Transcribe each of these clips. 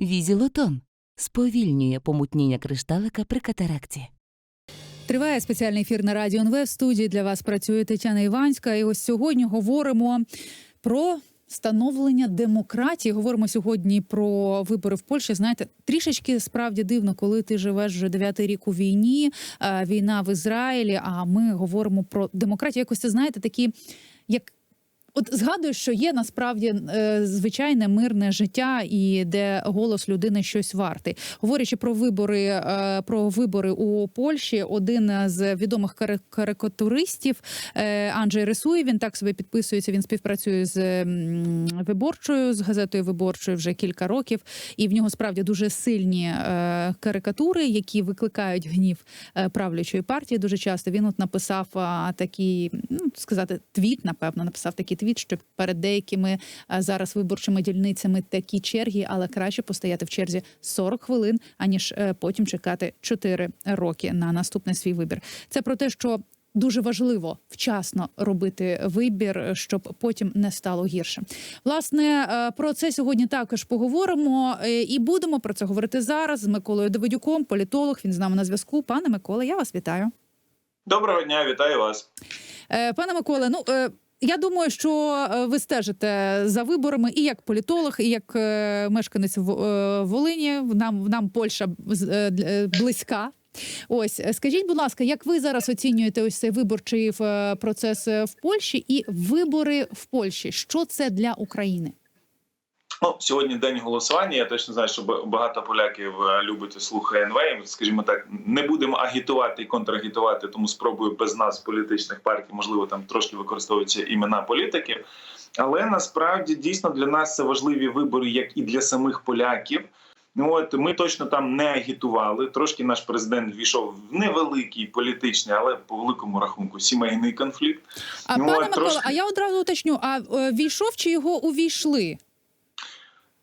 Візілотон сповільнює помутніння кришталика при катаракті. Триває спеціальний ефір на радіо НВ. В студії для вас працює Тетяна Іванська. І ось сьогодні говоримо про становлення демократії. Говоримо сьогодні про вибори в Польщі. Знаєте, трішечки справді дивно, коли ти живеш вже дев'ятий рік у війні, е, війна в Ізраїлі. А ми говоримо про демократію. Якось це знаєте, такі як. От згадую, що є насправді е, звичайне мирне життя, і де голос людини щось вартий. Говорячи про вибори, е, про вибори у Польщі, один з відомих кари- карикатуристів е, Анджей Рисує. Він так собі підписується. Він співпрацює з виборчою з газетою виборчою вже кілька років, і в нього справді дуже сильні карикатури, які викликають гнів правлячої партії. Дуже часто він от написав такий, ну сказати, твіт, напевно, написав такий твіт, що перед деякими зараз виборчими дільницями такі черги, але краще постояти в черзі 40 хвилин, аніж е, потім чекати 4 роки на наступний свій вибір. Це про те, що. Дуже важливо вчасно робити вибір, щоб потім не стало гірше. Власне, е, про це сьогодні також поговоримо е, і будемо про це говорити зараз з Миколою Давидюком, політолог. Він з нами на зв'язку. Пане Миколе, я вас вітаю. Доброго дня, вітаю вас. Е, Пане Миколе, ну е, я думаю, що е, ви стежите за виборами і як політолог, і як е, мешканець В- е, Волині. Нам нам Польща близька. Ось скажіть, будь ласка, як ви зараз оцінюєте ось цей виборчий процес в Польщі і вибори в Польщі? Що це для України? Ну сьогодні день голосування. Я точно знаю, що багато поляків е, любить і слухає НВ. Скажімо так, не будемо агітувати і контрагітувати, тому спробую без нас політичних партій, можливо, там трошки використовуються імена політиків. Але насправді дійсно для нас це важливі вибори, як і для самих поляків. Ну от ми точно там не агітували. Трошки наш президент війшов в невеликий політичний, але по великому рахунку сімейний конфлікт. А Ну, пане Микола, трошки- а я одразу уточню: а е, війшов чи його увійшли?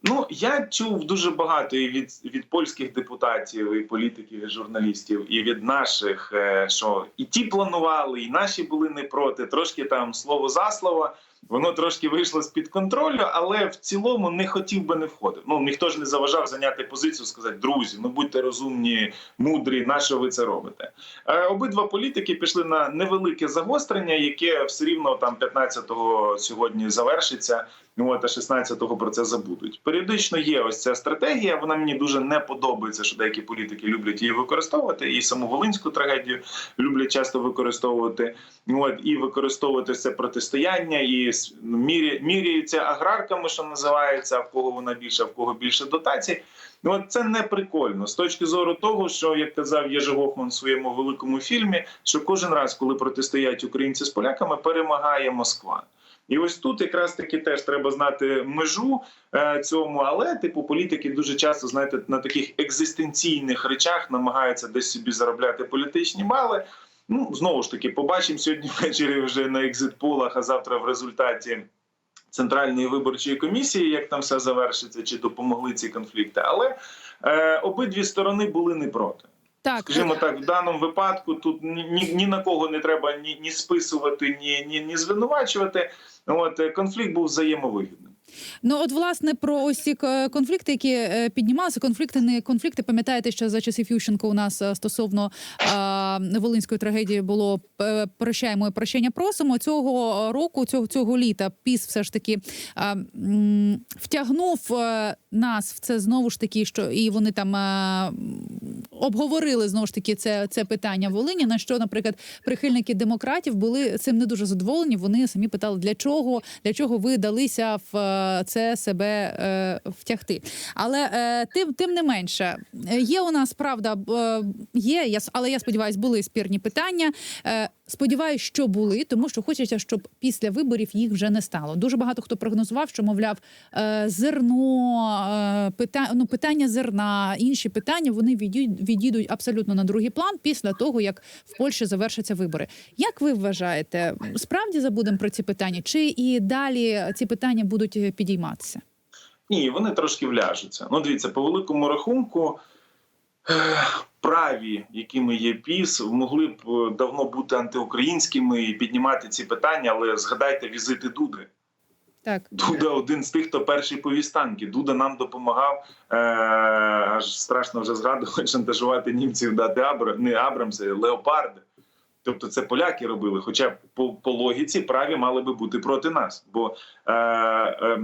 Ну я чув дуже багато і від, від польських депутатів, і політиків, і журналістів, і від наших, е, що і ті планували, і наші були не проти. Трошки там слово за слово. Воно трошки вийшло з під контролю, але в цілому не хотів би не входив. Ну ніхто ж не заважав зайняти позицію, сказати друзі, ну будьте розумні, мудрі, на що ви це робите. Е, обидва політики пішли на невелике загострення, яке все рівно там 15-го сьогодні завершиться. Ну а 16-го про це забудуть. Періодично є ось ця стратегія. Вона мені дуже не подобається, що деякі політики люблять її використовувати. І саму волинську трагедію люблять часто використовувати. От і використовувати це протистояння, і с- ну, мірі, міряються аграрками, що називається, в кого вона більше, а в кого більше дотацій. Ну от це не прикольно з точки зору того, що як казав Єжи Гофман в своєму великому фільмі, що кожен раз, коли протистоять українці з поляками, перемагає Москва. І ось тут якраз таки теж треба знати межу е, цьому, але типу політики дуже часто знаєте на таких екзистенційних речах намагаються десь собі заробляти політичні бали. Ну знову ж таки, побачимо сьогодні ввечері вже на екзитполах, а завтра в результаті. Центральної виборчої комісії, як там все завершиться, чи допомогли ці конфлікти, але е, обидві сторони були не проти. Так, Скажімо так, в даному випадку тут ні, ні, ні на кого не треба ні, ні списувати, ні, ні, ні звинувачувати. От е, конфлікт був взаємовигідним. Ну, от власне про ось ці е, конфлікти, які е, піднімалися. Конфлікти не конфлікти. Пам'ятаєте, що за часів Ющенко у нас е, стосовно е, волинської трагедії було прощаємо і прощення просимо. Цього року, цього цього літа, піс все ж таки е, м, втягнув нас в це знову ж таки, що і вони там. е, Обговорили знову ж таки це, це питання в Волині. На що, наприклад, прихильники демократів були цим не дуже задоволені. Вони самі питали, для чого для чого ви далися в це себе е, втягти. Але е, тим тим не менше, е, є у нас правда, є, але я сподіваюся, були спірні питання. Сподіваюсь, що були, тому що хочеться, щоб після виборів їх вже не стало. Дуже багато хто прогнозував, що мовляв, е, зерно, е, пита, ну, питання зерна, інші питання вони відійдуть, абсолютно на другий план після того, як в Польщі завершаться вибори. Як ви вважаєте, справді забудемо про ці питання, чи і далі ці питання будуть підійматися? Ні, вони трошки вляжуться. Ну, дивіться, по великому рахунку. Праві, якими є піс, могли б е, давно бути антиукраїнськими і піднімати ці питання, але згадайте візити Дуди. Так. Дуда один з тих, хто перший повіз танки. Дуда нам допомагав е, аж страшно вже згадувати, шантажувати німців дати Абра, не Абрамси, Леопарди. Тобто це поляки робили. Хоча по, по логіці праві мали би бути проти нас. Бо е, е,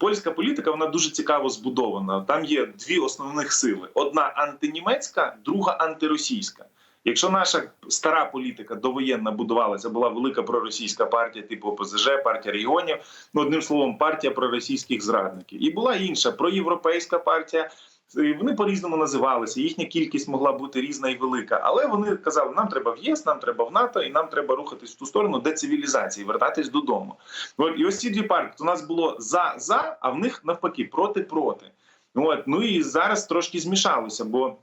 польська політика вона дуже цікаво збудована. Там є дві основних сили: одна антинімецька, друга антиросійська. Якщо наша стара політика довоєнна будувалася, була велика проросійська партія, типу ОПЗЖ, партія регіонів, ну одним словом, партія проросійських зрадників, і була інша проєвропейська партія. Вони по-різному називалися. Їхня кількість могла бути різна і велика, але вони казали: нам треба в ЄС, нам треба в НАТО, і нам треба рухатись в ту сторону де цивілізації, вертатись додому. І ось ці дві партії у нас було за за, а в них навпаки проти проти. От ну і зараз трошки змішалося, бо.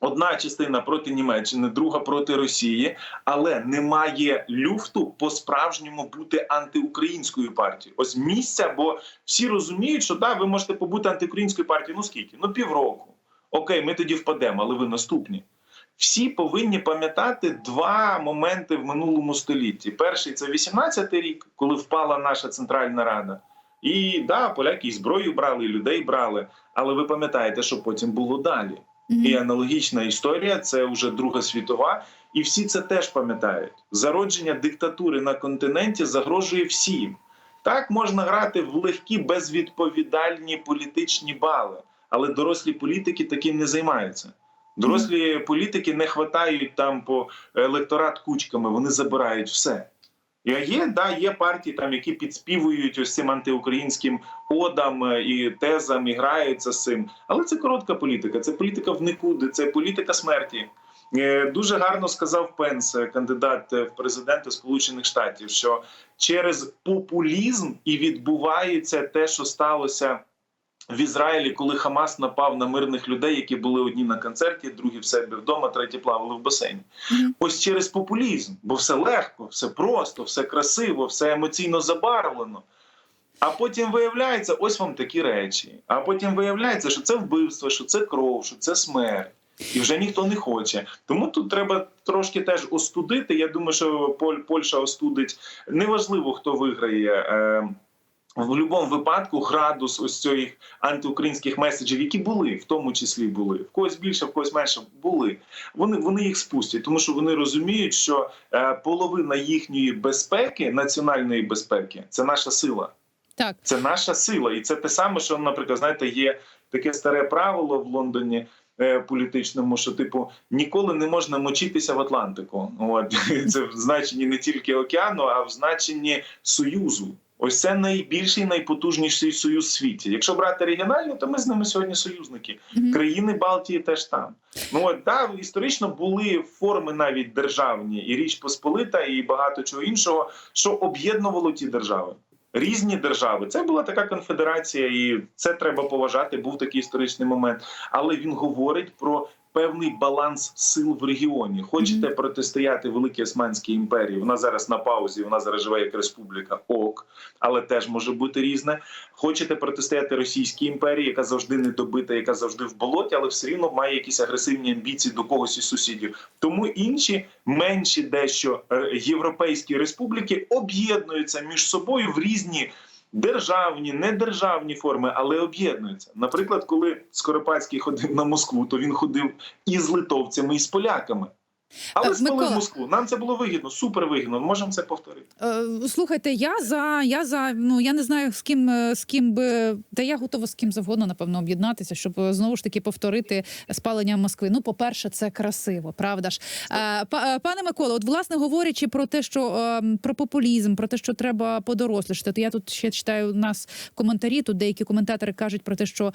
Одна частина проти Німеччини, друга проти Росії, але немає люфту по справжньому бути антиукраїнською партією. Ось місця, бо всі розуміють, що да, ви можете побути антиукраїнською партією. Ну скільки? Ну півроку. Окей, ми тоді впадемо, але ви наступні. Всі повинні пам'ятати два моменти в минулому столітті. Перший це 18-й рік, коли впала наша Центральна Рада. І да, поляки і зброю брали, і людей брали. Але ви пам'ятаєте, що потім було далі. І аналогічна історія це вже Друга світова, і всі це теж пам'ятають. Зародження диктатури на континенті загрожує всім. Так можна грати в легкі безвідповідальні політичні бали, але дорослі політики таким не займаються. Дорослі політики не хватають там по електорат кучками, вони забирають все. Є, да, є партії, там, які підспівують ось цим антиукраїнським одам е, і тезам, і граються з цим. Але це коротка політика, це політика в нікуди, це політика смерті. Е, Дуже гарно сказав Пенс, е, кандидат в президенти Сполучених Штатів, що через популізм і відбувається те, що сталося в Ізраїлі, коли Хамас напав на мирних людей, які були одні на концерті, другі в себе вдома, треті плавали в басейні. Ось через популізм, бо все легко, все просто, все красиво, все емоційно забарвлено. А потім виявляється, ось вам такі речі. А потім виявляється, що це вбивство, що це кров, що це смерть. І вже ніхто не хоче. Тому тут треба трошки теж остудити. Я думаю, що Поль- Польща остудить. Неважливо, хто виграє. Е, в будь-якому випадку градус ось цих антиукраїнських меседжів, які були, в тому числі були, в когось більше, в когось менше були. Вони вони їх спустять, тому що вони розуміють, що е, половина їхньої безпеки, національної безпеки, це наша сила. Так. Це наша сила, і це те саме, що, наприклад, знаєте, є таке старе правило в Лондоні. е, Політичному, що типу ніколи не можна мочитися в Атлантику. От це в значенні не тільки океану, а в значенні союзу. Ось це найбільший, найпотужніший союз в світі. Якщо брати регіональні, то ми з ними сьогодні союзники. Мгм. Країни Балтії теж там. Ну от да, історично були форми навіть державні, і Річ Посполита, і багато чого іншого, що об'єднувало ті держави. Різні держави. Це була така конфедерація, і це треба поважати. Був такий історичний момент. Але він говорить про певний баланс сил в регіоні. Хочете протистояти Великій Османській імперії? Вона зараз на паузі, вона зараз живе як республіка. Ок, але теж може бути різне. Хочете протистояти Російській імперії, яка завжди недобита, яка завжди в болоті, але все рівно має якісь агресивні амбіції до когось із сусідів. Тому інші менші дещо е, європейські республіки об'єднуються між собою в різні. Державні, недержавні форми, але об'єднуються. Наприклад, коли Скоропадський ходив на Москву, то він ходив і з литовцями, і з поляками. Але спалив Микола. Москву. Нам це було вигідно, супер вигідно. Можемо це повторити. Е, Слухайте, я за я за ну я не знаю з ким е, з ким би та я готова з ким завгодно напевно об'єднатися, щоб е, знову ж таки повторити спалення Москви. Ну, по-перше, це красиво, правда ж, па- пане Миколо, от власне говорячи про те, що про популізм, про те, що треба подорослішати, то я тут ще читаю у нас коментарі. Тут деякі коментатори кажуть про те, що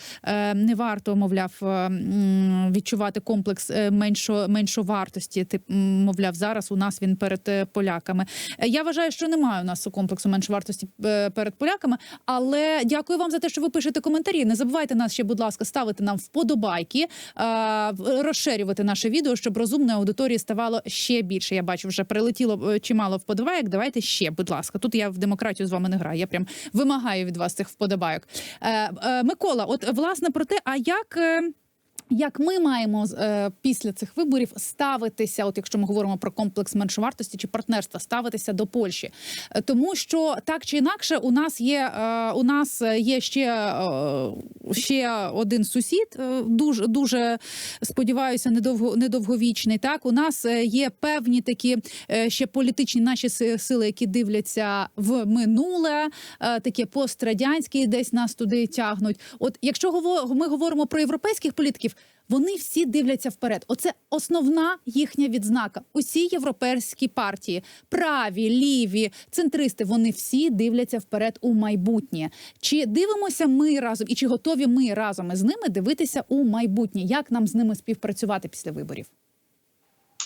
не варто, мовляв, відчувати комплекс меншо меншовартості. Тип, мовляв, зараз у нас він перед е, поляками. Е, Я вважаю, що немає у нас комплексу меншовартості е, перед поляками. Але дякую вам за те, що ви пишете коментарі. Не забувайте нас ще, будь ласка, ставити нам вподобайки, розширювати наше відео, щоб розумної аудиторії ставало ще більше. Я бачу, вже прилетіло чимало вподобайок. Давайте ще, будь ласка. Тут я в демократію з вами не граю. Я прям вимагаю від вас цих вподобайок. Микола, от власне про те, а як. Як ми маємо е, після цих виборів ставитися, от якщо ми говоримо про комплекс меншовартості чи партнерства, ставитися до Польщі, Е, тому що так чи інакше, у нас є е, у нас є ще, е, ще один сусід, е, дуже дуже сподіваюся, недовго недовговічний. Так, у нас е, є певні такі е, ще політичні наші сили, які дивляться в минуле, е, таке пострадянське, десь нас туди тягнуть. От якщо ми говоримо про європейських політиків, вони всі дивляться вперед. Оце основна їхня відзнака. Усі європейські партії, праві, ліві, центристи, вони всі дивляться вперед у майбутнє. Чи дивимося ми разом, і чи готові ми разом із ними дивитися у майбутнє? Як нам з ними співпрацювати після виборів?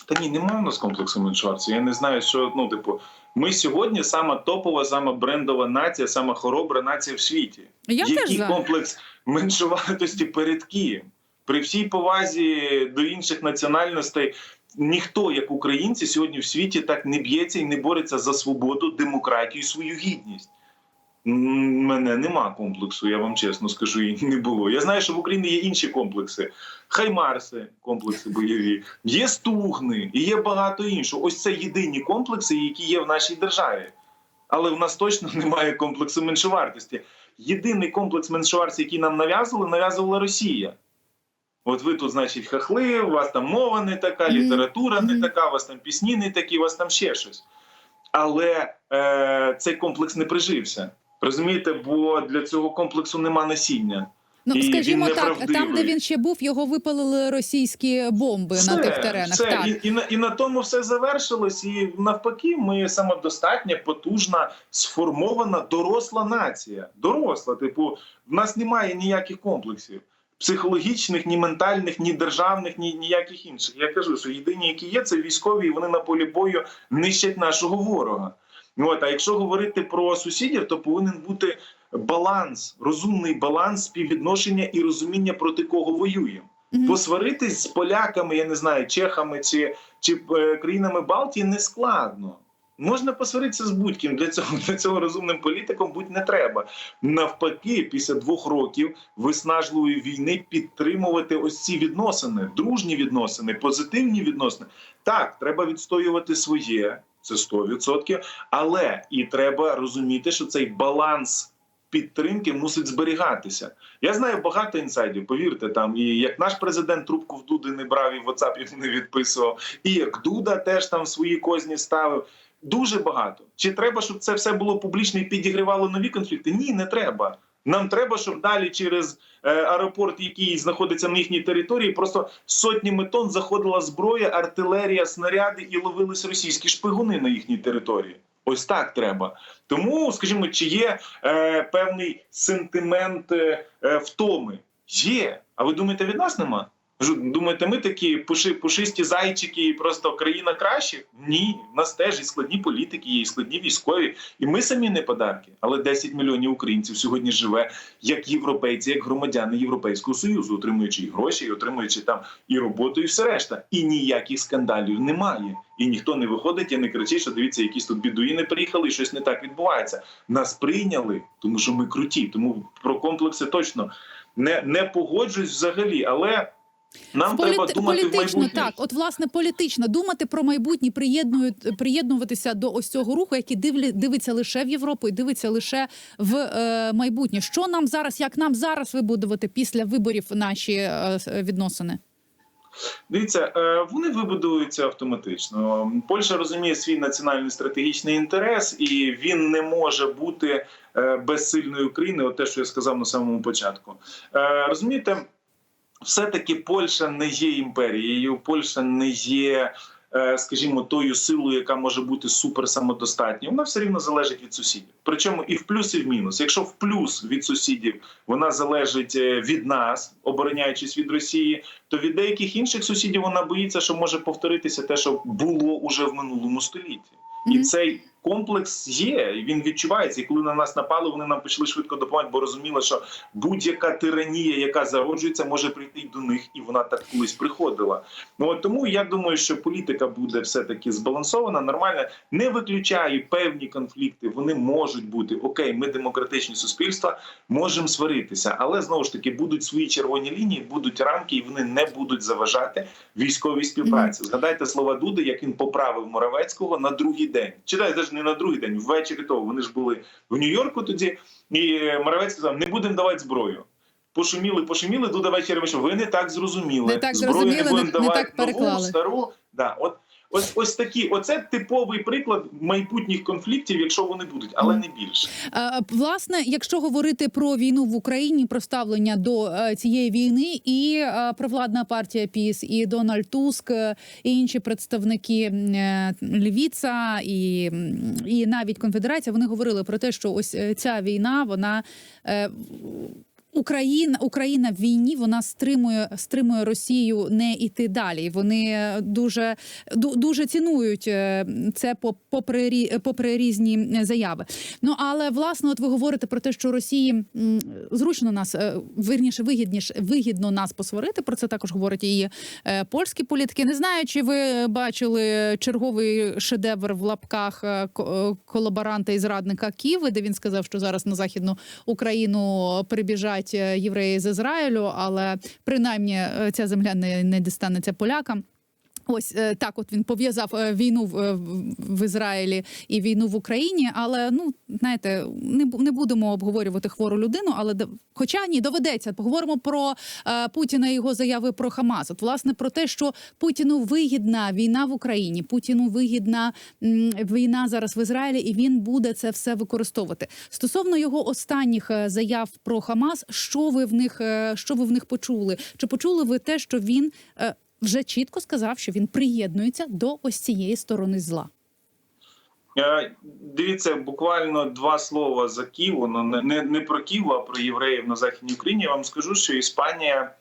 Та ні, немає у нас комплексу меншовартості. Я не знаю, що ну, типу, ми сьогодні сама топова, сама брендова нація, сама хоробра нація в світі. Я теж Який за. комплекс меншовартості перед ким? При всій повазі до інших національностей ніхто, як українці, сьогодні в світі так не б'ється і не бореться за свободу, демократію, і свою гідність. Мене нема комплексу, я вам чесно скажу, і не було. Я знаю, що в Україні є інші комплекси. Хаймарси, комплекси бойові, є стугни і є багато іншого. Ось це єдині комплекси, які є в нашій державі. Але в нас точно немає комплексу меншовартості. Єдиний комплекс меншовартості, який нам нав'язували, нав'язувала Росія. От ви тут, значить, хахли, у вас там мова не така, література не така, у вас там пісні не такі, у вас там ще щось. Але е, цей комплекс не прижився. Розумієте, бо для цього комплексу нема насіння. Ну І він скажімо так, там, де він ще був, його випалили російські бомби на тих теренах. все. Так. І, і, на, і на тому все завершилось. І навпаки, ми самодостатня, потужна, сформована, доросла нація. Доросла. Типу, в нас немає ніяких комплексів. Психологічних, ні ментальних, ні державних, ні ніяких інших. Я кажу, що єдині, які є, це військові, і вони на полі бою нищать нашого ворога. От, а якщо говорити про сусідів, то повинен бути баланс, розумний баланс співвідношення і розуміння проти кого воюємо. Мгм. Посваритись з поляками, я не знаю, чехами чи, чи е, країнами Балтії не складно. Можна посваритися з будь-ким. Для цього для цього розумним політиком будь не треба. Навпаки, після двох років виснажливої війни підтримувати ось ці відносини, дружні відносини, позитивні відносини. Так, треба відстоювати своє, це 100%, але і треба розуміти, що цей баланс підтримки мусить зберігатися. Я знаю багато інсайдів, повірте, там і як наш президент трубку в Дуди не брав і в WhatsApp не відписував, і як Дуда теж там свої козні ставив. Дуже багато. Чи треба, щоб це все було публічно і підігрівало нові конфлікти? Ні, не треба. Нам треба, щоб далі через е, аеропорт, який знаходиться на їхній території, просто сотнями тонн заходила зброя, артилерія, снаряди і ловились російські шпигуни на їхній території. Ось так треба. Тому, скажімо, чи є е, певний сентимент е, е, втоми? Є. А ви думаєте, від нас нема? Думаєте, ми такі пуши, пушисті зайчики і просто країна кращих? Ні, в нас теж і складні політики, є, і складні військові. І ми самі не подарки. Але 10 мільйонів українців сьогодні живе як європейці, як громадяни Європейського союзу, отримуючи і гроші, і отримуючи там і роботу, і все решта. І ніяких скандалів немає. І ніхто не виходить і не кричить, що дивіться, якісь тут бідуїни приїхали, і щось не так відбувається. Нас прийняли, тому що ми круті. Тому про комплекси точно не, не погоджуюсь взагалі. Але нам треба Політи- думати в політично, майбутнє. так, от власне політично думати про майбутнє, приєднують приєднуватися до ось цього руху, який дивлі, дивиться лише в Європу і дивиться лише в е, майбутнє. Що нам зараз, як нам зараз вибудувати після виборів наші е, відносини? Дивіться, е, вони вибудуються автоматично. Польща розуміє свій національний стратегічний інтерес, і він не може бути е, без сильної України. От те, що я сказав на самому початку. Е, Розумієте, все-таки Польща не є імперією, Польща не є. е, Скажімо, тою силою, яка може бути супер самодостатньою, вона все рівно залежить від сусідів. Причому і в плюс, і в мінус. Якщо в плюс від сусідів вона залежить е, від нас, обороняючись від Росії, то від деяких інших сусідів вона боїться, що може повторитися те, що було уже в минулому столітті. І цей комплекс є, і він відчувається. І коли на нас напали, вони нам почали швидко допомагати, бо розуміли, що будь-яка тиранія, яка зароджується, може прийти й до них, і вона так колись приходила. Ну от тому я думаю, що політика буде все таки збалансована, нормальна. Не виключаю певні конфлікти. Вони можуть бути окей. Ми демократичні суспільства, можемо сваритися, але знову ж таки будуть свої червоні лінії, будуть рамки, і вони не будуть заважати військовій співпраці. Згадайте слова Дуди, як він поправив Моравецького на другий день. Читай, навіть не на другий день, ввечері того. Вони ж були в Нью-Йорку тоді, і Моравецький сказав: не будемо давати зброю. Пошуміли, пошуміли, Дуда ввечері. Ви не так зрозуміли. Не так Зброю зрозуміли, не будемо не- не давати так нову, стару. Да, от ось ось такі. Оце типовий приклад майбутніх конфліктів, якщо вони будуть, але не більше. Е, Власне, якщо говорити про війну в Україні, про ставлення до е, цієї війни, і е, провладна партія ПІС, і Дональд Туск, і інші представники Львіца, і, і навіть конфедерація, вони говорили про те, що ось ця війна, вона. Е, Україна, Україна в війні вона стримує стримує Росію не йти далі. Вони дуже ду- дуже цінують е, це по- попри попри різні заяви. Ну але власне, от ви говорите про те, що Росії зручно нас е, вірніше, вигідніше вигідно нас посварити. Про це також говорять і е, польські політики. Не знаю, чи ви бачили черговий шедевр в лапках е, ко- е, колаборанта і зрадника Києва, де він сказав, що зараз на західну Україну прибіжать е, євреї з Ізраїлю, але принаймні е, ця земля не, не дістанеться полякам. Ось е, так, от він пов'язав е, війну в, е, в- Ізраїлі і війну в Україні. Але ну знаєте, не, будемо обговорювати хвору людину. Але хоча ні, доведеться. Поговоримо про Путіна і його заяви про Хамас. От власне про те, що Путіну вигідна війна в Україні, Путіну вигідна війна зараз в Ізраїлі, і він буде це все використовувати. Стосовно його останніх заяв про Хамас, що ви в них що ви в них почули? Чи почули ви те, що він вже чітко сказав, що він приєднується до ось цієї сторони зла? Е, Дивіться, буквально два слова за Київ, ну не, не, про Київ, а про євреїв на західній Україні. Я вам скажу, що Іспанія,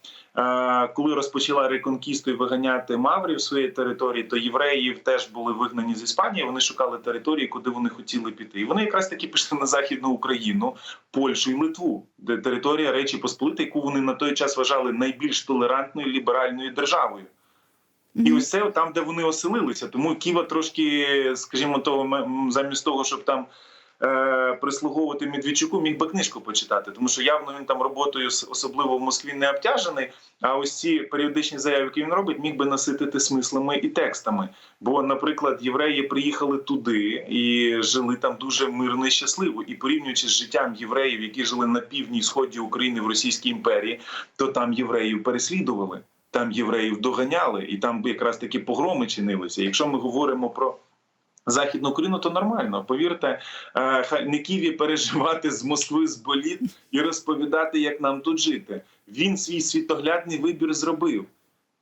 коли розпочала реконкісту і виганяти маврів своєї території, то євреїв теж були вигнані з Іспанії. Вони шукали території, куди вони хотіли піти. І вони якраз таки пішли на західну Україну, Польщу і Литву, де територія Речі Посполитої, яку вони на той час вважали найбільш толерантною ліберальною державою. І ось це там, де вони оселилися. Тому Ківа трошки, скажімо, того, замість того, щоб там е, прислуговувати Медведчуку, міг би книжку почитати. Тому що явно він там роботою, особливо в Москві, не обтяжений. А ось ці періодичні заяви, які він робить, міг би наситити смислами і текстами. Бо, наприклад, євреї приїхали туди і жили там дуже мирно і щасливо. І порівнюючи з життям євреїв, які жили на півдні і сході України в Російській імперії, то там євреїв переслідували там євреїв доганяли, і там якраз такі погроми чинилися. Якщо ми говоримо про західну Україну, то нормально. Повірте, е, не ківі переживати з Москви з боліт і розповідати, як нам тут жити. Він свій світоглядний вибір зробив.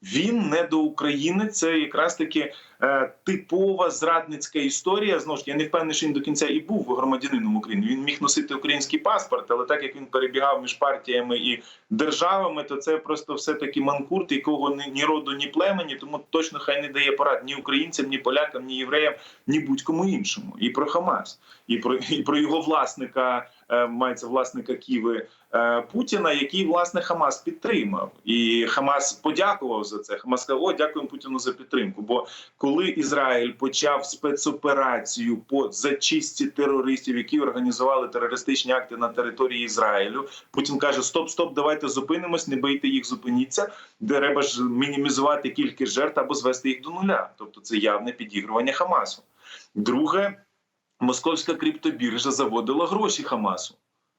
Він не до України. Це якраз таки е, типова зрадницька історія. Знову ж я не впевнений, що він до кінця і був громадянином України. Він міг носити український паспорт, але так як він перебігав між партіями і державами, то це просто все таки манкурт, якого ні, ні роду, ні племені, тому точно хай не дає порад ні українцям, ні полякам, ні євреям, ні будь-кому іншому. І про Хамас, і про і про його власника, мається власника Києви е, Путіна, який власне Хамас підтримав, і Хамас подякував за це. Хамас сказав, о, дякуємо Путіну за підтримку. Бо коли Ізраїль почав спецоперацію по зачистці терористів, які організували терористичні акти на території Ізраїлю, Путін каже: Стоп, стоп, давайте зупинимось, не бийте їх, зупиніться. Треба ж мінімізувати кількість жертв або звести їх до нуля. Тобто це явне підігрування Хамасу. Друге, московська криптобіржа заводила гроші Хамасу.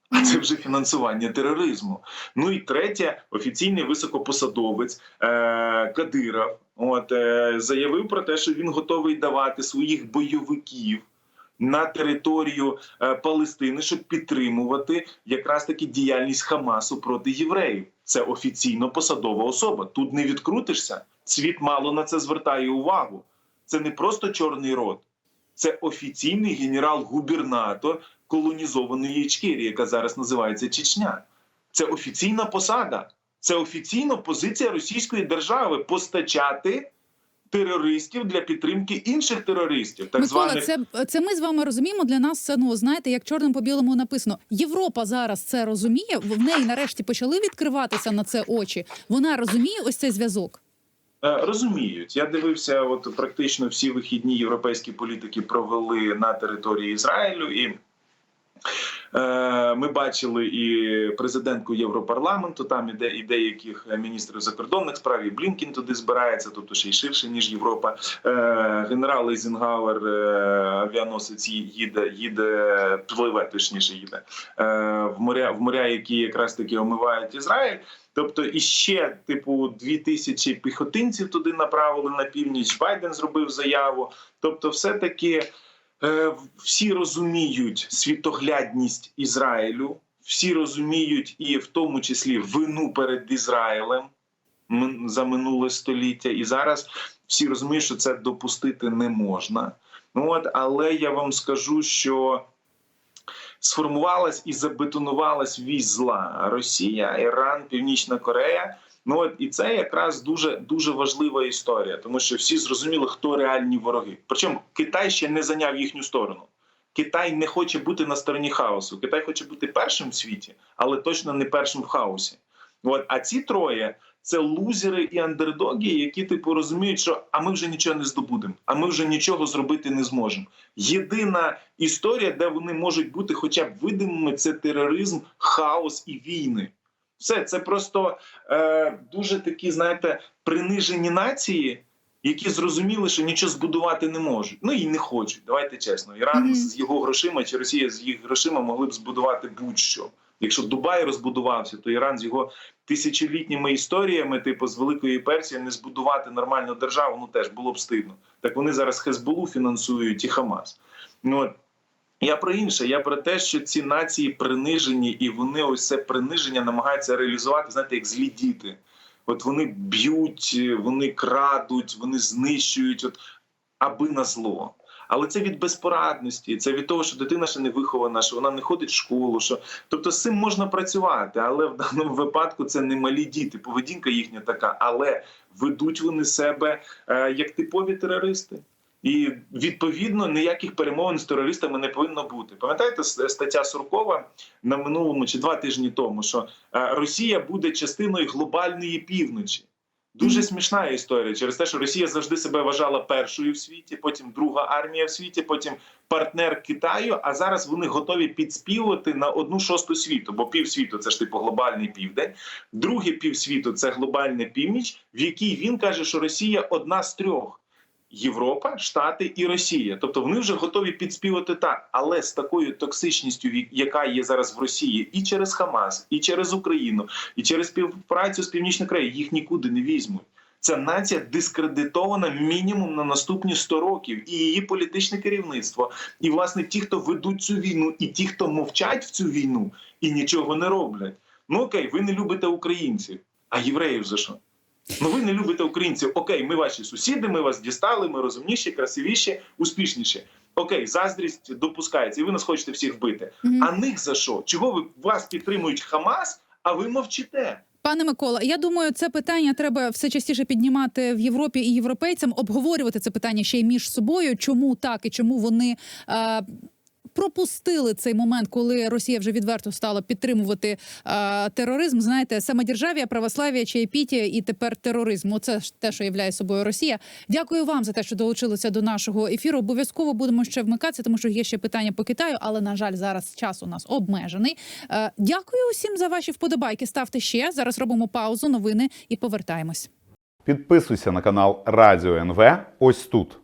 А це вже фінансування тероризму. Ну і третє, офіційний високопосадовець е, Кадиров от, е, заявив про те, що він готовий давати своїх бойовиків на територію е, Палестини, щоб підтримувати якраз таки діяльність Хамасу проти євреїв. Це офіційно посадова особа. Тут не відкрутишся. Світ мало на це звертає увагу. Це не просто чорний рот, це офіційний генерал-губернатор колонізованої Ічкерії, яка зараз називається Чечня. Це офіційна посада, це офіційна позиція Російської держави постачати терористів для підтримки інших терористів, так Микола, званих це, це ми з вами розуміємо. Для нас це ну знаєте, як чорним по білому написано. Європа зараз це розуміє. В неї нарешті почали відкриватися на це очі. Вона розуміє ось цей зв'язок. Е, Розуміють, я дивився, от практично всі вихідні європейські політики провели на території Ізраїлю, і е, ми бачили і президентку Європарламенту, там і, і деяких міністрів закордонних справ, і Блінкін туди збирається, тобто ще й ширше ніж Європа. Е, генерал Ейзенгауер, е, авіаносець їде, їде пливе, точніше їде в моря, в моря, які якраз таки омивають Ізраїль. Тобто іще, типу, дві тисячі піхотинців туди направили на північ. Байден зробив заяву. Тобто, все-таки е, всі розуміють світоглядність Ізраїлю, всі розуміють і в тому числі вину перед Ізраїлем за минуле століття. І зараз всі розуміють, що це допустити не можна. Ну от, але я вам скажу, що сформувалась і забетонувалась вісь зла Росія, Іран, Північна Корея. Ну от і це якраз дуже дуже важлива історія, тому що всі зрозуміли, хто реальні вороги. Причому Китай ще не зайняв їхню сторону. Китай не хоче бути на стороні хаосу. Китай хоче бути першим в світі, але точно не першим в хаосі. От а ці троє це лузери і андердоги, які типу розуміють, що а ми вже нічого не здобудемо, а ми вже нічого зробити не зможемо. Єдина історія, де вони можуть бути, хоча б видимими, це тероризм, хаос і війни. Все це просто е, дуже такі, знаєте, принижені нації, які зрозуміли, що нічого збудувати не можуть. Ну і не хочуть. Давайте чесно. Іран Мгм. з його грошима чи Росія з їх грошима могли б збудувати будь-що. Якщо Дубай розбудувався, то Іран з його тисячолітніми історіями, типу з Великої Персії, не збудувати нормальну державу, ну теж було б стидно. Так вони зараз Хезболу фінансують і Хамас. Ну я про інше, я про те, що ці нації принижені, і вони ось це приниження намагаються реалізувати, знаєте, як злі діти. От вони б'ють, вони крадуть, вони знищують, от аби на зло. Але це від безпорадності, це від того, що дитина ще не вихована, що вона не ходить в школу. Що тобто з цим можна працювати, але в даному випадку це не малі діти. Поведінка їхня така, але ведуть вони себе е, як типові терористи. І відповідно ніяких перемовин з терористами не повинно бути. Пам'ятаєте стаття Суркова на минулому чи два тижні тому, що е, Росія буде частиною глобальної півночі. Дуже смішна історія через те, що Росія завжди себе вважала першою в світі, потім друга армія в світі, потім партнер Китаю. А зараз вони готові підспівувати на одну шосту світу, бо півсвіту це ж типу глобальний південь. Друге півсвіту це глобальна північ, в якій він каже, що Росія одна з трьох. Європа, Штати і Росія, тобто вони вже готові підспівати так, але з такою токсичністю, яка є зараз в Росії, і через Хамас, і через Україну, і через співпрацю з Північною Кореєю, їх нікуди не візьмуть. Ця нація дискредитована мінімум на наступні 100 років, і її політичне керівництво, і власне ті, хто ведуть цю війну, і ті, хто мовчать в цю війну і нічого не роблять. Ну окей, ви не любите українців, а євреїв за що? Ну ви не любите українців. Окей, ми ваші сусіди, ми вас дістали, ми розумніші, красивіші, успішніші. Окей, заздрість допускається, і ви нас хочете всіх вбити. Мгм. А них за що? Чого ви вас підтримують Хамас, а ви мовчите? Пане Микола, я думаю, це питання треба все частіше піднімати в Європі і європейцям, обговорювати це питання ще й між собою. Чому так і чому вони. Е, Пропустили цей момент, коли Росія вже відверто стала підтримувати е, тероризм. Знаєте, самодержав'я, православ'я, чаєпітія і тепер тероризм. Оце ж те, що являє собою Росія. Дякую вам за те, що долучилися до нашого ефіру. Обов'язково будемо ще вмикатися, тому що є ще питання по Китаю, але на жаль, зараз час у нас обмежений. Е, дякую усім за ваші вподобайки. Ставте ще зараз. Робимо паузу, новини і повертаємось. Підписуйся на канал Радіо НВ ось тут.